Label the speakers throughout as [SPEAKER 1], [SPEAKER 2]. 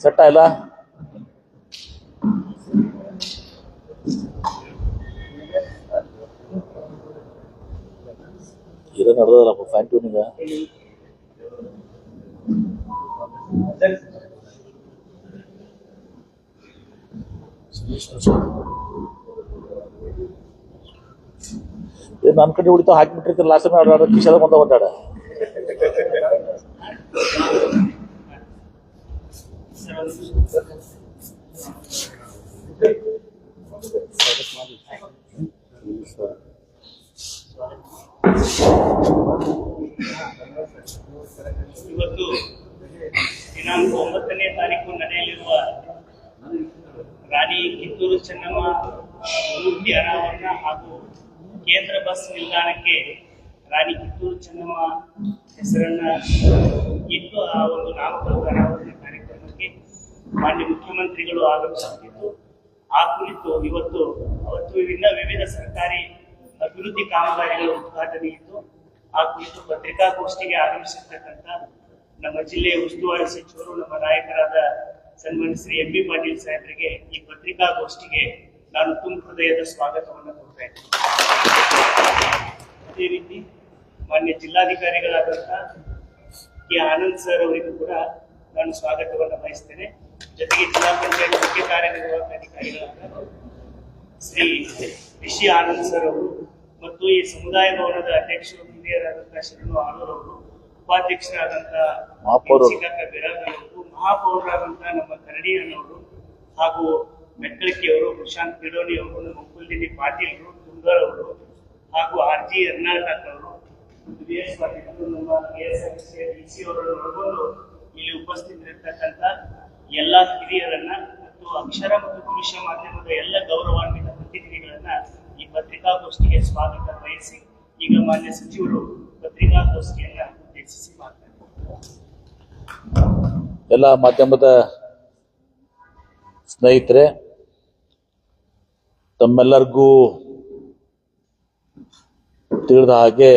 [SPEAKER 1] Set ಆಯ್ಲ ಇದು ನಡೆದಲ್ಲಪ್ಪ fan ಟ್ಯೂನಿಂಗ ನನ್ನ ಕಡೆ ಉಳಿತಾವ ಹಾಕಿಬಿಟ್ಟಿರ್ತೀನಿ ಲಾಸ್ಟ್ ಟೈಮ್ ಕಿಶದ ಬಂದ ಬಂದಾಡ
[SPEAKER 2] ಇವತ್ತು ದಿನಾಂಕ ಒಂಬತ್ತನೇ ತಾರೀಕು ನಡೆಯಲಿರುವ ರಾಣಿ ಕಿತ್ತೂರು ಚೆನ್ನಮ್ಮ ಮೂರ್ತಿ ಅನಾವರಣ ಹಾಗೂ ಕೇಂದ್ರ ಬಸ್ ನಿಲ್ದಾಣಕ್ಕೆ ರಾಣಿ ಕಿತ್ತೂರು ಚೆನ್ನಮ್ಮ ಹೆಸರನ್ನ ಇಟ್ಟು ಆ ಒಂದು ನಾಮಕರಣ ಮಾನ್ಯ ಮುಖ್ಯಮಂತ್ರಿಗಳು ಆಗಮಿಸುತ್ತಿದ್ದು ಆ ಕುರಿತು ಇವತ್ತು ಅವತ್ತು ವಿವಿಧ ವಿವಿಧ ಸರ್ಕಾರಿ ಅಭಿವೃದ್ಧಿ ಕಾಮಗಾರಿಗಳ ಉದ್ಘಾಟನೆ ಇದ್ದು, ಆ ಕುರಿತು ಪತ್ರಿಕಾಗೋಷ್ಠಿಗೆ ಆಗಮಿಸಿರ್ತಕ್ಕಂಥ ನಮ್ಮ ಜಿಲ್ಲೆಯ ಉಸ್ತುವಾರಿ ಸಚಿವರು, ನಮ್ಮ ನಾಯಕರಾದ ಸನ್ಮಾನ್ಯ ಶ್ರೀ ಎಂ ಬಿ ಪಾಟೀಲ್ ಸಾಹೇಬರಿಗೆ ಈ ಪತ್ರಿಕಾಗೋಷ್ಠಿಗೆ ನಾನು ತುಂಬ ಹೃದಯದ ಸ್ವಾಗತವನ್ನು ಕೊಡ್ತಾ ಅದೇ ರೀತಿ ಮಾನ್ಯ ಜಿಲ್ಲಾಧಿಕಾರಿಗಳಾದಂಥ ಕೆ. ಆನಂದ್ ಸರ್ ಅವರಿಗೂ ಕೂಡ ನಾನು ಸ್ವಾಗತವನ್ನು ಬಯಸ್ತೇನೆ. ಜಿಲ್ಲಾ ಪಂಚಾಯತ್ ಮುಖ್ಯ ಕಾರ್ಯನಿರ್ವಾಹಕ ಅಧಿಕಾರಿಗಳಾದ ಶ್ರೀ ರಿಷಿ ಆನಂದ್ ಸರ್ ಅವರು ಮತ್ತು ಈ ಸಮುದಾಯ ಭವನದ ಅಧ್ಯಕ್ಷರು ಹಿರಿಯರಾದಂತಹ ಶರಣು ಆಳೂರ್ ಅವರು ಉಪಾಧ್ಯಕ್ಷರಾದಂತಹ ಬಿರಾದರ್ ಅವರು ಮಹಾಪೌರರಾದಂತಹ ನಮ್ಮ ಕರಡಿಯನ್ನವರು ಹಾಗೂ ಮೆಕ್ಕಳಿಕೆ ಅವರು ಪ್ರಶಾಂತ್ ಕಿಡೋಣಿ ಅವರು ನಮ್ಮ ಕುಲ್ದಿನಿ ಪಾಟೀಲ್ರು ತುಂಗರ್ ಅವರು ಹಾಗೂ ಆರ್ ಜಿ ಎರ್ನಾಳ್ ಅವರು. ಬಿ ಎಸ್ ಪಾಟೀಲ್ ಅವರು, ನಮ್ಮ ಕೆ ಎಸ್ ಆರ್ ಸಿ ಅವರನ್ನು ಒಳಗೊಂಡು ಇಲ್ಲಿ ಉಪಸ್ಥಿತರಿರ್ತಕ್ಕಂಥ ಎಲ್ಲ ಹಿರಿಯರನ್ನ ಮತ್ತು ಅಕ್ಷರ ಮತ್ತು ಪುರುಷ ಮಾಧ್ಯಮದ ಎಲ್ಲ ಗೌರವಾನ್ವಿತ ಪ್ರತಿನಿಧಿಗಳನ್ನ ಈ ಪತ್ರಿಕಾಗೋಷ್ಠಿಗೆ ಸ್ವಾಗತ ಬಯಸಿ ಈಗ ಮಾನ್ಯ ಸಚಿವರು ಪತ್ರಿಕಾಗೋಷ್ಠಿಯನ್ನ ಉದ್ದೇಶಿಸಿ ಮಾತನಾಡಿದರು
[SPEAKER 1] ಎಲ್ಲ ಮಾಧ್ಯಮದ ಸ್ನೇಹಿತರೆ, ತಮ್ಮೆಲ್ಲರಿಗೂ ತಿಳಿದ ಹಾಗೆ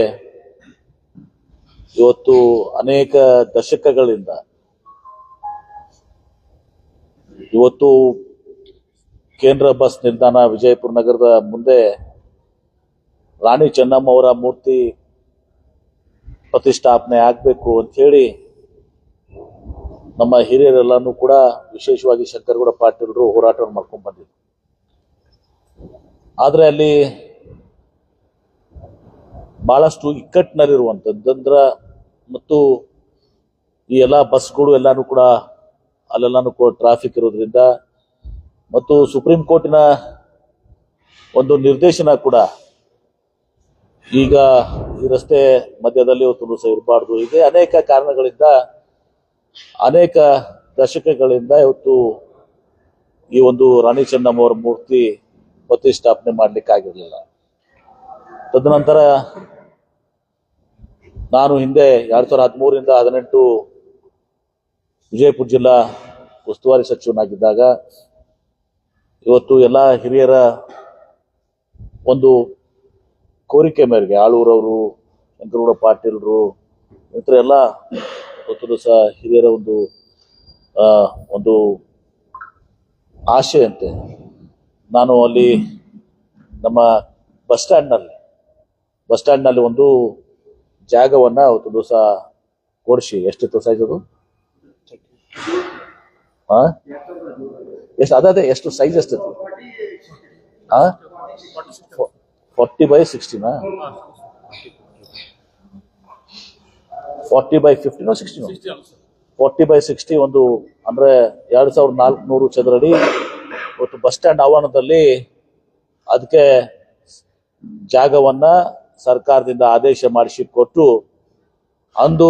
[SPEAKER 1] ಇವತ್ತು ಅನೇಕ ದಶಕಗಳಿಂದ ಇವತ್ತು ಕೇಂದ್ರ ಬಸ್ ನಿಲ್ದಾಣ ವಿಜಯಪುರ ನಗರದ ಮುಂದೆ ರಾಣಿ ಚೆನ್ನಮ್ಮ ಅವರ ಮೂರ್ತಿ ಪ್ರತಿಷ್ಠಾಪನೆ ಆಗಬೇಕು ಅಂತ ಹೇಳಿ ನಮ್ಮ ಹಿರಿಯರೆಲ್ಲಾನು ಕೂಡ ವಿಶೇಷವಾಗಿ ಶಂಕರಗೌಡ ಪಾಟೀಲರು ಹೋರಾಟವನ್ನು ಮಾಡ್ಕೊಂಡು ಬಂದಿದ್ರು. ಆದರೆ ಅಲ್ಲಿ ಬಹಳಷ್ಟು ಇಕ್ಕಟ್ಟಿನಲ್ಲಿರುವಂಥದ್ದಂದ್ರ ಮತ್ತು ಈ ಎಲ್ಲ ಬಸ್ಗಳು ಎಲ್ಲಾನು ಕೂಡ ಅಲ್ಲೆಲ್ಲಾನು ಕೂಡ ಟ್ರಾಫಿಕ್ ಇರೋದ್ರಿಂದ ಮತ್ತು ಸುಪ್ರೀಂ ಕೋರ್ಟಿನ ಒಂದು ನಿರ್ದೇಶನ ಕೂಡ ಈಗ ಈ ರಸ್ತೆ ಮಧ್ಯದಲ್ಲಿ ಸಹ ಇರಬಾರ್ದು ಹೀಗೆ ಅನೇಕ ಕಾರಣಗಳಿಂದ, ಅನೇಕ ದಶಕಗಳಿಂದ ಇವತ್ತು ಈ ಒಂದು ರಾಣಿ ಚೆನ್ನಮ್ಮ ಅವರ ಮೂರ್ತಿ ಪ್ರತಿಷ್ಠಾಪನೆ ಮಾಡ್ಲಿಕ್ಕಾಗಿರ್ಲಿಲ್ಲ ತದನಂತರ ನಾನು ಹಿಂದೆ ಎರಡ್ ಸಾವಿರದ ಹದಿಮೂರರಿಂದ ಹದಿನೆಂಟು ವಿಜಯಪುರ ಜಿಲ್ಲಾ ಉಸ್ತುವಾರಿ ಸಚಿವನಾಗಿದ್ದಾಗ ಇವತ್ತು ಎಲ್ಲ ಹಿರಿಯರ ಒಂದು ಕೋರಿಕೆ ಮೇರೆಗೆ ಆಳೂರವರು ಶಂಕರಗೌಡ ಪಾಟೀಲರು ಇತರ ಎಲ್ಲ ಇವತ್ತು ಸಹ ಹಿರಿಯರ ಒಂದು ಒಂದು ಆಶೆಯಂತೆ. ನಾನು ಅಲ್ಲಿ ನಮ್ಮ ಬಸ್ ಸ್ಟ್ಯಾಂಡ್ನಲ್ಲಿ ಬಸ್ ಸ್ಟ್ಯಾಂಡ್ನಲ್ಲಿ ಒಂದು ಜಾಗವನ್ನು ಅವತ್ತು ದಿವಸ ಕೊಡಿಸಿ ಎಷ್ಟು ದಿವಸ ಅದು ಹಾ ಎಷ್ಟು ಅದೇ ಎಷ್ಟು ಸೈಜ್ ಎಷ್ಟು ಹಾ ಫಾರ್ಟಿ ಬೈ ಸಿಕ್ಸ್ಟಿನಾ ಫೋರ್ಟಿ ಬೈ ಫಿಫ್ಟಿನೋ ಸಿಕ್ಸ್ಟಿನೋ ಫೋರ್ಟಿ ಬೈ ಸಿಕ್ಸ್ಟಿ ಒಂದು ಅಂದ್ರೆ ಎರಡ್ ಸಾವಿರದ ನಾಲ್ಕುನೂರು ಚದರಡಿ ಒಟ್ಟು ಬಸ್ ಸ್ಟ್ಯಾಂಡ್ ಆವರಣದಲ್ಲಿ ಅದಕ್ಕೆ ಜಾಗವನ್ನ ಸರ್ಕಾರದಿಂದ ಆದೇಶ ಮಾಡಿಸಿ ಕೊಟ್ಟು ಅಂದು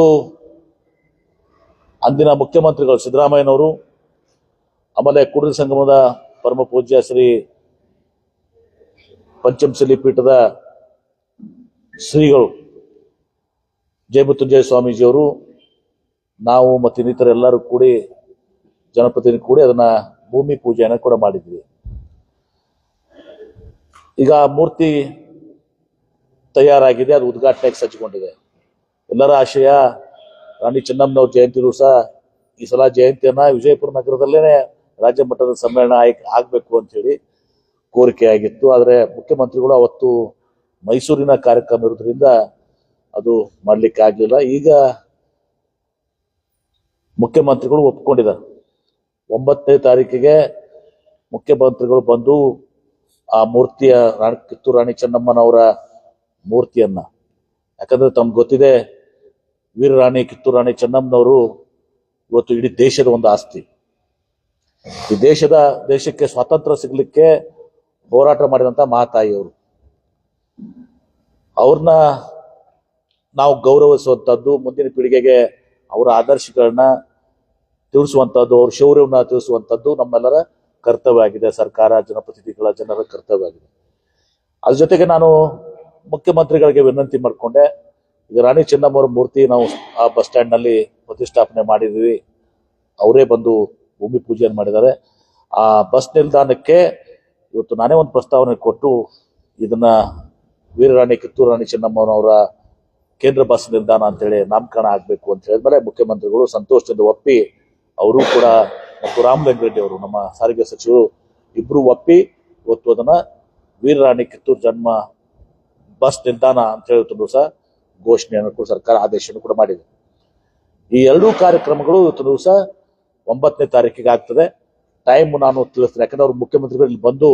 [SPEAKER 1] ಅಂದಿನ ಮುಖ್ಯಮಂತ್ರಿಗಳು ಸಿದ್ದರಾಮಯ್ಯನವರು, ಆಮೇಲೆ ಕುಡಿದ ಸಂಗಮದ ಪರಮ ಪೂಜ್ಯ ಶ್ರೀ ಪಂಚಮಶಲಿ ಪೀಠದ ಶ್ರೀಗಳು ಜಯಮೃತ್ಯುಂಜಯ ಸ್ವಾಮೀಜಿಯವರು, ನಾವು ಮತ್ತು ಇನ್ನಿತರೆಲ್ಲರೂ ಕೂಡಿ, ಜನಪ್ರತಿನಿಧಿ ಕೂಡಿ ಅದನ್ನ ಭೂಮಿ ಪೂಜೆಯನ್ನು ಕೂಡ ಮಾಡಿದ್ವಿ. ಈಗ ಮೂರ್ತಿ ತಯಾರಾಗಿದೆ, ಅದು ಉದ್ಘಾಟನೆಗೆ ಸಜ್ಜುಗೊಂಡಿದೆ ಎಲ್ಲರ ಆಶಯ ರಾಣಿ ಚೆನ್ನಮ್ಮನವ್ರ ಜಯಂತಿ ದಿವಸ ಈ ಸಲ ಜಯಂತಿಯನ್ನ ವಿಜಯಪುರ ನಗರದಲ್ಲೇ ರಾಜ್ಯ ಮಟ್ಟದ ಸಮ್ಮೇಳನ ಆಯ್ಕೆ ಆಗಬೇಕು ಅಂತ ಹೇಳಿ ಕೋರಿಕೆ ಆಗಿತ್ತು. ಆದರೆ ಮುಖ್ಯಮಂತ್ರಿಗಳು ಅವತ್ತು ಮೈಸೂರಿನ ಕಾರ್ಯಕ್ರಮ ಇರೋದ್ರಿಂದ ಅದು ಮಾಡ್ಲಿಕ್ಕೆ ಆಗಲಿಲ್ಲ. ಈಗ ಮುಖ್ಯಮಂತ್ರಿಗಳು ಒಪ್ಕೊಂಡಿದ್ದಾರೆ. ಒಂಬತ್ತನೇ ತಾರೀಕಿಗೆ ಮುಖ್ಯಮಂತ್ರಿಗಳು ಬಂದು ಆ ಮೂರ್ತಿಯ ರಾಣಿ ಕಿತ್ತೂರು ರಾಣಿ ಚೆನ್ನಮ್ಮನವರ ಮೂರ್ತಿಯನ್ನ. ಯಾಕಂದ್ರೆ ತಮ್ಗೆ ಗೊತ್ತಿದೆ ವೀರರಾಣಿ ಕಿತ್ತೂರು ರಾಣಿ ಚೆನ್ನಮ್ಮನವರು ಇವತ್ತು ಇಡೀ ದೇಶದ ಒಂದು ಆಸ್ತಿ. ಈ ದೇಶದ, ದೇಶಕ್ಕೆ ಸ್ವಾತಂತ್ರ್ಯ ಸಿಗ್ಲಿಕ್ಕೆ ಹೋರಾಟ ಮಾಡಿದಂತ ಮಹಾತಾಯಿಯವರು. ಅವ್ರನ್ನ ನಾವು ಗೌರವಿಸುವಂಥದ್ದು ಮುಂದಿನ ಪೀಳಿಗೆಗೆ ಅವರ ಆದರ್ಶಗಳನ್ನ ತಿಳಿಸುವಂಥದ್ದು ಅವ್ರ ಶೌರ್ಯವನ್ನ ತಿಳಿಸುವಂಥದ್ದು ನಮ್ಮೆಲ್ಲರ ಕರ್ತವ್ಯ ಆಗಿದೆ ಸರ್ಕಾರ, ಜನಪ್ರತಿನಿಧಿಗಳ, ಜನರ ಕರ್ತವ್ಯ ಆಗಿದೆ ಅದ್ರ ಜೊತೆಗೆ ನಾನು ಮುಖ್ಯಮಂತ್ರಿಗಳಿಗೆ ವಿನಂತಿ ಮಾಡಿಕೊಂಡೆ. ಈಗ ರಾಣಿ ಚೆನ್ನಮ್ಮವ್ರ ಮೂರ್ತಿ ನಾವು ಆ ಬಸ್ ಸ್ಟ್ಯಾಂಡ್ನಲ್ಲಿ ಪ್ರತಿಷ್ಠಾಪನೆ ಮಾಡಿದ್ವಿ ಅವರೇ ಬಂದು ಭೂಮಿ ಪೂಜೆಯನ್ನು ಮಾಡಿದ್ದಾರೆ. ಆ ಬಸ್ ನಿಲ್ದಾಣಕ್ಕೆ ಇವತ್ತು ನಾನೇ ಒಂದು ಪ್ರಸ್ತಾವನೆ ಕೊಟ್ಟು ಇದನ್ನ ವೀರರಾಣಿ ಕಿತ್ತೂರು ರಾಣಿ ಚೆನ್ನಮ್ಮನವರ ಕೇಂದ್ರ ಬಸ್ ನಿಲ್ದಾಣ ಅಂತೇಳಿ ನಾಮಕರಣ ಆಗಬೇಕು ಅಂತ ಹೇಳಿದ್ಮೇಲೆ ಮುಖ್ಯಮಂತ್ರಿಗಳು ಸಂತೋಷದಿಂದ ಒಪ್ಪಿ ಅವರು ಕೂಡ ಮತ್ತು ರಾಮಲಿಂಗರೆಡ್ಡಿ ಅವರು ನಮ್ಮ ಸಾರಿಗೆ ಸಚಿವರು ಇಬ್ರು ಒಪ್ಪಿ ಇವತ್ತು ಅದನ್ನ ವೀರರಾಣಿ ಕಿತ್ತೂರು ಜನ್ಮ ಬಸ್ ನಿಲ್ದಾಣ ಅಂತ ಹೇಳ್ತಿದ್ರು ಸಹ ಘೋಷಣೆಯನ್ನು ಕೂಡ ಸರ್ಕಾರ ಆದೇಶವನ್ನು ಕೂಡ ಮಾಡಿದೆ. ಈ ಎರಡೂ ಕಾರ್ಯಕ್ರಮಗಳು ಇವತ್ತು ದಿವಸ ಒಂಬತ್ತನೇ ತಾರೀಕಿಗೆ ಆಗ್ತದೆ. ಟೈಮ್ ನಾನು ತಿಳಿಸ್ತೇನೆ, ಯಾಕಂದ್ರೆ ಅವ್ರು ಮುಖ್ಯಮಂತ್ರಿಗಳು ಇಲ್ಲಿ ಬಂದು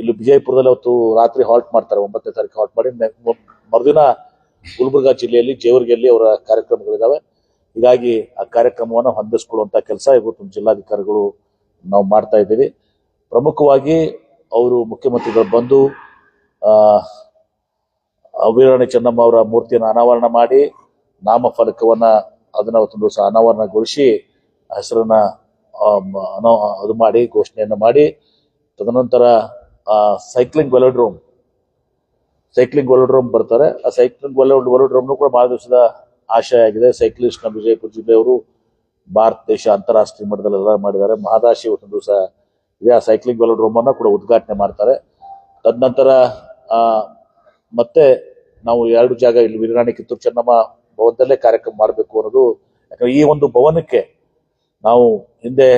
[SPEAKER 1] ಇಲ್ಲಿ ವಿಜಯಪುರದಲ್ಲಿ ಅವತ್ತು ರಾತ್ರಿ ಹಾಲ್ಟ್ ಮಾಡ್ತಾರೆ, ಒಂಬತ್ತನೇ ತಾರೀಕು ಹಾಲ್ಟ್ ಮಾಡಿ. ಮರುದಿನ ಗುಲ್ಬರ್ಗಾ ಜಿಲ್ಲೆಯಲ್ಲಿ, ಜೇವರ್ಗಿಯಲ್ಲಿ ಅವರ ಕಾರ್ಯಕ್ರಮಗಳಿದಾವೆ. ಹೀಗಾಗಿ ಆ ಕಾರ್ಯಕ್ರಮವನ್ನು ಹೊಂದಿಸ್ಕೊಳ್ಳುವಂತ ಕೆಲಸ ಇವತ್ತು ಜಿಲ್ಲಾಧಿಕಾರಿಗಳು ನಾವು ಮಾಡ್ತಾ ಇದ್ದೀವಿ. ಪ್ರಮುಖವಾಗಿ ಅವರು ಮುಖ್ಯಮಂತ್ರಿಗಳು ಬಂದು ಆ ಚೆನ್ನಮ್ಮ ಅವರ ಮೂರ್ತಿಯನ್ನು ಅನಾವರಣ ಮಾಡಿ ನಾಮಫಲಕವನ್ನ ಅದನ್ನು ಅವತ್ತೊಂದು ದಿವಸ ಅನಾವರಣಗೊಳಿಸಿ ಹೆಸರನ್ನ ಅದು ಮಾಡಿ, ಘೋಷಣೆಯನ್ನು ಮಾಡಿ, ತದನಂತರ ಸೈಕ್ಲಿಂಗ್ ವೆಲೋಡ್ರೋಮ್ ಸೈಕ್ಲಿಂಗ್ ವೆಲೋಡ್ರೋಮ್ ಬರ್ತಾರೆ. ಆ ಸೈಕ್ಲಿಂಗ್ ವೆಲೋಡ್ ವೆಲೋಡ್ರೋಮ್ನು ಕೂಡ ಬಹಳ ದಿವಸದ ಆಶಯ ಆಗಿದೆ. ಸೈಕ್ಲಿಸ್ಟ್ನ ವಿಜಯಪುರ ಜಿಲ್ಲೆಯವರು ಭಾರತ, ದೇಶ ಅಂತಾರಾಷ್ಟ್ರೀಯ ಮಟ್ಟದಲ್ಲೆಲ್ಲ ಮಾಡಿದ್ದಾರೆ. ಮಹದಾಶಿ ಒಂದು ದಿವಸ ಇದೆ. ಆ ಸೈಕ್ಲಿಂಗ್ ವೆಲೋಡ್ರೋಮ್ ಅನ್ನ ಕೂಡ ಉದ್ಘಾಟನೆ ಮಾಡ್ತಾರೆ. ತದನಂತರ ಮತ್ತೆ ನಾವು ಎರಡು ಜಾಗ ಇಲ್ಲಿ ವೀರರಾಣಿ ಕಿತ್ತೂರು ಚೆನ್ನಮ್ಮ ಭವನದಲ್ಲೇ ಕಾರ್ಯಕ್ರಮ ಮಾಡಬೇಕು ಅನ್ನೋದು. ಯಾಕಂದ್ರೆ ಈ ಒಂದು ಭವನಕ್ಕೆ ನಾವು ಹಿಂದೆ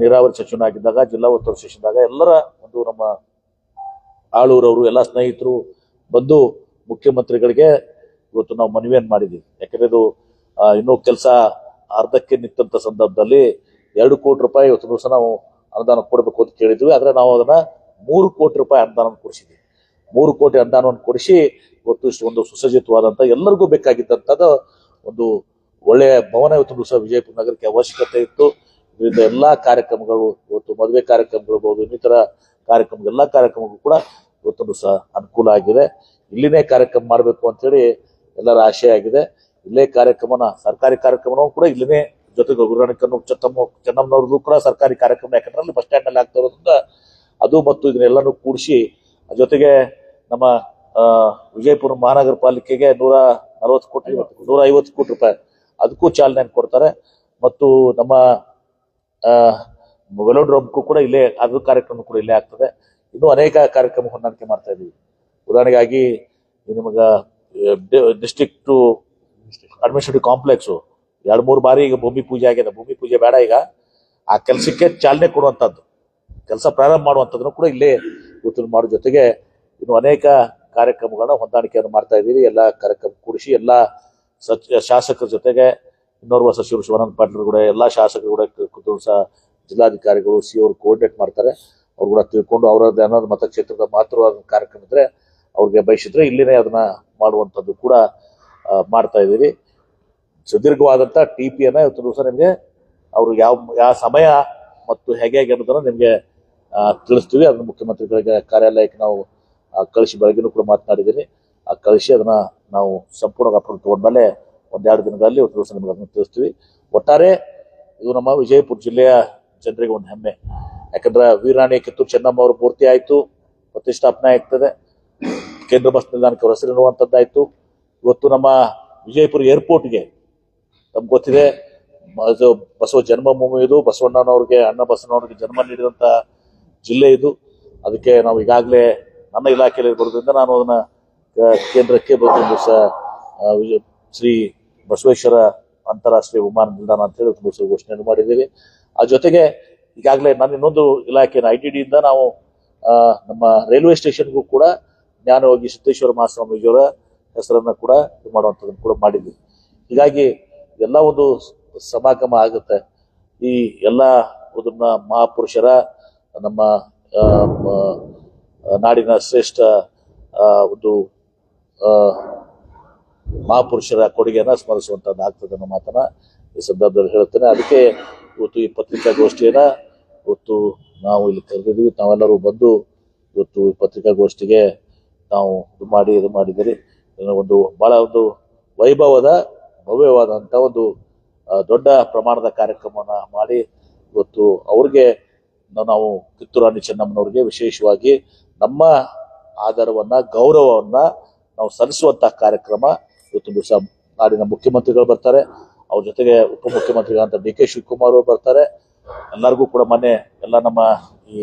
[SPEAKER 1] ನೀರಾವರಿ ಸಚಿವನಾಗಿದ್ದಾಗ, ಜಿಲ್ಲಾ ಉಸ್ತುವಾರಿ ಸಚಿವನಾಗ ಎಲ್ಲರ ಒಂದು ನಮ್ಮ ಆಳೂರವರು, ಎಲ್ಲ ಸ್ನೇಹಿತರು ಬಂದು ಮುಖ್ಯಮಂತ್ರಿಗಳಿಗೆ ಇವತ್ತು ನಾವು ಮನವಿಯನ್ನು ಮಾಡಿದ್ವಿ. ಯಾಕಂದ್ರೆ ಇದು ಇನ್ನೂ ಕೆಲಸ ಅರ್ಧಕ್ಕೆ ನಿಂತಂತ ಸಂದರ್ಭದಲ್ಲಿ ಎರಡು ಕೋಟಿ ರೂಪಾಯಿ ಇವತ್ತು ದಿವಸ ನಾವು ಅನುದಾನ ಕೊಡಬೇಕು ಅಂತ ಕೇಳಿದ್ವಿ. ಆದರೆ ನಾವು ಅದನ್ನ ಮೂರು ಕೋಟಿ ರೂಪಾಯಿ ಅನುದಾನ ಕೊಡಿಸಿದ್ವಿ. ಮೂರು ಕೋಟಿ ಅನುದಾನವನ್ನು ಕೊಡಿಸಿ ಇವತ್ತು ಇಷ್ಟು ಒಂದು ಸುಸಜ್ಜಿತವಾದಂತ ಎಲ್ಲರಿಗೂ ಬೇಕಾಗಿದ್ದಂಥದ್ದು ಒಂದು ಒಳ್ಳೆಯ ಭವನ ಇವತ್ತು ಸಹ ವಿಜಯಪುರ ನಗರಕ್ಕೆ ಅವಶ್ಯಕತೆ ಇತ್ತು. ಇದರಿಂದ ಎಲ್ಲಾ ಕಾರ್ಯಕ್ರಮಗಳು ಇವತ್ತು ಮದುವೆ ಕಾರ್ಯಕ್ರಮಗಳಿರ್ಬೋದು ಇನ್ನಿತರ ಕಾರ್ಯಕ್ರಮ ಎಲ್ಲಾ ಕಾರ್ಯಕ್ರಮಗಳು ಕೂಡ ಇವತ್ತೊಂದು ಸಹ ಅನುಕೂಲ ಆಗಿದೆ. ಇಲ್ಲಿನೇ ಕಾರ್ಯಕ್ರಮ ಮಾಡಬೇಕು ಅಂತೇಳಿ ಎಲ್ಲರ ಆಶಯ ಆಗಿದೆ. ಇಲ್ಲೇ ಕಾರ್ಯಕ್ರಮನ, ಸರ್ಕಾರಿ ಕಾರ್ಯಕ್ರಮನೂ ಕೂಡ ಇಲ್ಲಿನೇ ಜೊತೆಗೆ ಗುರುರಾಣಿ ಚತ್ತಮ್ಮ ಚೆನ್ನಮ್ಮ ಚೆನ್ನಮ್ಮನವ್ರದ್ದು ಕೂಡ ಸರ್ಕಾರಿ ಕಾರ್ಯಕ್ರಮ ಯಾಕಂದ್ರೆ ಅಲ್ಲಿ ಬಸ್ ಸ್ಟ್ಯಾಂಡ್ನಲ್ಲಿ ಆಗ್ತಾ ಇರೋದ್ರಿಂದ ಅದು ಮತ್ತು ಇದನ್ನೆಲ್ಲನೂ ಕೂಡಿಸಿ ಜೊತೆಗೆ ನಮ್ಮ ವಿಜಯಪುರ ಮಹಾನಗರ ಪಾಲಿಕೆಗೆ ನೂರ ಅರವತ್ತು ಕೋಟಿ ನೂರ ಐವತ್ತು ಕೋಟಿ ರೂಪಾಯಿ ಅದಕ್ಕೂ ಚಾಲನೆ ಕೊಡ್ತಾರೆ. ಮತ್ತು ನಮ್ಮ ವೆಲೋಡ್ರೋಮ್ಗೂ ಕೂಡ ಇಲ್ಲೇ ಅದು ಕಾರ್ಯಕ್ರಮ ಕೂಡ ಇಲ್ಲೇ ಆಗ್ತದೆ. ಇನ್ನೂ ಅನೇಕ ಕಾರ್ಯಕ್ರಮ ಹೊಂದಾಣಿಕೆ ಮಾಡ್ತಾ ಇದೀವಿ ಉದಾಹರಣೆಗಾಗಿ ನಿಮಗೆ ಡಿಸ್ಟಿಕ್ ಡಿಸ್ಟ್ರಿಕ್ಟ್ ಅಡ್ಮಿನಿಸ್ಟ್ರೇಟಿವ್ ಕಾಂಪ್ಲೆಕ್ಸು ಎರಡು ಮೂರು ಬಾರಿ ಈಗ ಭೂಮಿ ಪೂಜೆ ಆಗಿದೆ. ಭೂಮಿ ಪೂಜೆ ಬೇಡ ಈಗ. ಆ ಕೆಲಸಕ್ಕೆ ಚಾಲನೆ ಕೊಡುವಂಥದ್ದು ಕೆಲಸ ಪ್ರಾರಂಭ ಮಾಡುವಂಥದ್ದನ್ನು ಕೂಡ ಇಲ್ಲೇ ಇವತ್ತು ಮಾಡೋ ಜೊತೆಗೆ ಇನ್ನು ಅನೇಕ ಕಾರ್ಯಕ್ರಮಗಳನ್ನ ಹೊಂದಾಣಿಕೆಯನ್ನು ಮಾಡ್ತಾ ಇದ್ದೀವಿ ಎಲ್ಲ ಕಾರ್ಯಕ್ರಮ ಕೂಡಿಸಿ ಎಲ್ಲ ಸಚ್ ಶಾಸಕರ ಜೊತೆಗೆ ಇನ್ನೋರ್ವ ಸಚಿವರು ಶಿವಾನಂದ ಪಾಟೀಲ್ ಕೂಡ, ಎಲ್ಲ ಶಾಸಕರು ಕೂಡ ಕೂತು ಸಹ ಜಿಲ್ಲಾಧಿಕಾರಿಗಳು, ಸಿ ಅವರು ಕೋಆರ್ಡಿನೇಟ್ ಮಾಡ್ತಾರೆ. ಅವ್ರು ಕೂಡ ತಿಳ್ಕೊಂಡು ಅವರದ್ದು ಏನಾದ್ರು ಮತಕ್ಷೇತ್ರದ ಮಾತ್ರವಾದ ಕಾರ್ಯಕ್ರಮ ಇದ್ರೆ ಅವ್ರಿಗೆ ಬಯಸಿದ್ರೆ ಇಲ್ಲಿನೇ ಅದನ್ನ ಮಾಡುವಂಥದ್ದು ಕೂಡ ಮಾಡ್ತಾ ಇದ್ದೀವಿ ಸುದೀರ್ಘವಾದಂಥ ಟಿ ಪಿಯನ್ನು ಇವತ್ತು ದಿವಸ ನಿಮಗೆ, ಅವರು ಯಾವ ಯಾವ ಸಮಯ ಮತ್ತು ಹೇಗೆ ಹೇಗೆ ಅನ್ನೋದನ್ನ ನಿಮಗೆ ತಿಳಿಸ್ತೀವಿ. ಅದನ್ನು ಮುಖ್ಯಮಂತ್ರಿಗಳಿಗೆ ಕಾರ್ಯಾಲಯಕ್ಕೆ ನಾವು ಕಳಿಸಿ ಬೆಳಗ್ಗೆನೂ ಕೂಡ ಮಾತನಾಡಿದ್ದೀನಿ. ಆ, ಕಳಿಸಿ ಅದನ್ನು ನಾವು ಸಂಪೂರ್ಣ ಅಪ್ರೂವ್ ತಗೊಂಡ್ಮೇಲೆ ಒಂದೆರಡು ದಿನಗಳಲ್ಲಿ ಒಂದು ದಿವಸ ನಿಮಗೆ ಅದನ್ನು ತಿಳಿಸ್ತೀವಿ. ಒಟ್ಟಾರೆ ಇದು ನಮ್ಮ ವಿಜಯಪುರ ಜಿಲ್ಲೆಯ ಜನರಿಗೆ ಒಂದು ಹೆಮ್ಮೆ. ಯಾಕಂದ್ರೆ ವೀರಾಣಿ ಕಿತ್ತೂರು ಚೆನ್ನಮ್ಮ ಅವರು ಪೂರ್ತಿ ಆಯಿತು, ಪ್ರತಿಷ್ಠಾಪನೆ ಆಗ್ತದೆ. ಕೇಂದ್ರ ಬಸ್ ನಿಲ್ದಾಣಕ್ಕೆ ಅವ್ರ ಹೆಸರಿಡುವಂಥದ್ದಾಯ್ತು ಇವತ್ತು ನಮ್ಮ ವಿಜಯಪುರ ಏರ್ಪೋರ್ಟ್ಗೆ ನಮ್ಗೆ ಗೊತ್ತಿದೆ, ಬಸವ ಜನ್ಮಭೂಮಿ ಇದು. ಬಸವಣ್ಣನವ್ರಿಗೆ, ಅಣ್ಣ ಬಸವಣ್ಣವ್ರಿಗೆ ಜನ್ಮ ನೀಡಿದಂತ ಜಿಲ್ಲೆ ಇದು. ಅದಕ್ಕೆ ನಾವು ಈಗಾಗಲೇ ನನ್ನ ಇಲಾಖೆಯಲ್ಲಿ ಬರೋದ್ರಿಂದ ನಾನು ಅದನ್ನ ಕೇಂದ್ರಕ್ಕೆ ಆ, ಶ್ರೀ ಬಸವೇಶ್ವರ ಅಂತಾರಾಷ್ಟ್ರೀಯ ವಿಮಾನ ನಿಲ್ದಾಣ ಅಂತ ಹೇಳಿ ಒಂದು ಘೋಷಣೆಯನ್ನು ಮಾಡಿದ್ದೀವಿ. ಆ ಜೊತೆಗೆ ಈಗಾಗಲೇ ನನ್ನ ಇನ್ನೊಂದು ಇಲಾಖೆನ ಐ ಟಿ ಡಿಯಿಂದ ನಾವು ನಮ್ಮ ರೈಲ್ವೆ ಸ್ಟೇಷನ್ಗೂ ಕೂಡ ಜ್ಞಾನವಾಗಿ ಸಿದ್ದೇಶ್ವರ ಮಹಾಸ್ವಾಮೀಜಿಯವರ ಹೆಸರನ್ನ ಕೂಡ ಇದು ಮಾಡುವಂಥದ್ದನ್ನು ಕೂಡ ಮಾಡಿದ್ವಿ ಹೀಗಾಗಿ ಎಲ್ಲ ಒಂದು ಸಮಾಗಮ ಆಗುತ್ತೆ. ಈ ಎಲ್ಲ ಅದನ್ನ ಮಹಾಪುರುಷರ ನಮ್ಮ ನಾಡಿನ ಶ್ರೇಷ್ಠ ಒಂದು ಮಹಾಪುರುಷರ ಕೊಡುಗೆಯನ್ನು ಸ್ಮರಿಸುವಂಥದ್ದು ಆಗ್ತದೆ ಅನ್ನೋ ಮಾತನ್ನು ಈ ಸಂದರ್ಭದಲ್ಲಿ ಹೇಳ್ತೇನೆ ಅದಕ್ಕೆ ಇವತ್ತು ಈ ಪತ್ರಿಕಾಗೋಷ್ಠಿಯನ್ನು, ಇವತ್ತು ನಾವು ಇಲ್ಲಿ ಕರೆದಿದ್ದೀವಿ. ತಾವೆಲ್ಲರೂ ಬಂದು ಇವತ್ತು ಈ ಪತ್ರಿಕಾಗೋಷ್ಠಿಗೆ ನಾವು ಇದು ಮಾಡಿ, ಇದು ಮಾಡಿದ್ದೀರಿ. ಒಂದು ಬಹಳ ಒಂದು ವೈಭವದ ಭವ್ಯವಾದಂಥ ಒಂದು ದೊಡ್ಡ ಪ್ರಮಾಣದ ಕಾರ್ಯಕ್ರಮವನ್ನು ಮಾಡಿ ಇವತ್ತು ಅವ್ರಿಗೆ ನಾವು ಕಿತ್ತೂರಾಣಿ ಚೆನ್ನಮ್ಮನವ್ರಿಗೆ ವಿಶೇಷವಾಗಿ ನಮ್ಮ ಆಧಾರವನ್ನ ಗೌರವವನ್ನ ನಾವು ಸಲ್ಲಿಸುವಂತಹ ಕಾರ್ಯಕ್ರಮ ಇವತ್ತು ದಿವಸ ನಾಡಿನ ಮುಖ್ಯಮಂತ್ರಿಗಳು ಬರ್ತಾರೆ. ಅವ್ರ ಜೊತೆಗೆ ಉಪಮುಖ್ಯಮಂತ್ರಿಗಳಂತ ಡಿ ಕೆ ಶಿವಕುಮಾರ್ ಅವರು ಬರ್ತಾರೆ. ಎಲ್ಲರಿಗೂ ಕೂಡ ಮೊನ್ನೆ ಎಲ್ಲ ನಮ್ಮ ಈ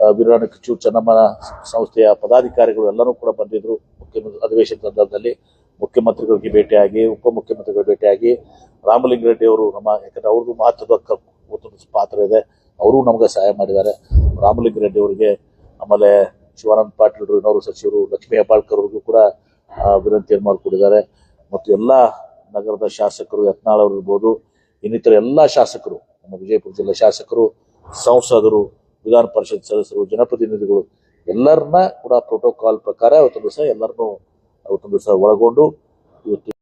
[SPEAKER 1] ಆ, ವೀರರಾಣಿ ಕಿಚ್ಚೂರು ಚೆನ್ನಮ್ಮನ ಸಂಸ್ಥೆಯ ಪದಾಧಿಕಾರಿಗಳು ಎಲ್ಲರೂ ಕೂಡ ಬಂದಿದ್ರು. ಮುಖ್ಯಮಂತ್ರಿ ಅಧಿವೇಶನ ಸಂದರ್ಭದಲ್ಲಿ ಮುಖ್ಯಮಂತ್ರಿಗಳಿಗೆ ಭೇಟಿಯಾಗಿ ಉಪಮುಖ್ಯಮಂತ್ರಿಗಳಿಗೆ ಭೇಟಿಯಾಗಿ ರಾಮಲಿಂಗ ರೆಡ್ಡಿ ಅವರು ನಮ್ಮ ಯಾಕಂದ್ರೆ ಅವ್ರಿಗೂ ಮಹತ್ವದ ಪಾತ್ರ ಇದೆ. ಅವರು ನಮಗೆ ಸಹಾಯ ಮಾಡಿದ್ದಾರೆ. ರಾಮಲಿಂಗ ರೆಡ್ಡಿ ಅವರಿಗೆ, ಆಮೇಲೆ ಶಿವಾನಂದ ಪಾಟೀಲ್ ಇನ್ನೋರು ಸಚಿವರು, ಲಕ್ಷ್ಮೀ ಹೆಬ್ಬಾಳ್ಕರ್ ಅವ್ರಿಗೂ ಕೂಡ ವಿನಂತಿಯನ್ನು ಮಾಡಿಕೊಟ್ಟಿದ್ದಾರೆ. ಮತ್ತು ಎಲ್ಲ ನಗರದ ಶಾಸಕರು, ಯತ್ನಾಳ್ ಅವರು ಇರ್ಬೋದು, ಇನ್ನಿತರ ಎಲ್ಲ ಶಾಸಕರು, ನಮ್ಮ ವಿಜಯಪುರ ಜಿಲ್ಲೆ ಶಾಸಕರು, ಸಂಸದರು, ವಿಧಾನ ಪರಿಷತ್ ಸದಸ್ಯರು, ಜನಪ್ರತಿನಿಧಿಗಳು, ಎಲ್ಲರನ್ನ ಕೂಡ ಪ್ರೋಟೋಕಾಲ್ ಪ್ರಕಾರ ಅವತ್ತೊಂದು ದಿವಸ ಎಲ್ಲರನ್ನೂ ಅವತ್ತೊಂದು ದಿವಸ ಒಳಗೊಂಡು ಇವತ್ತು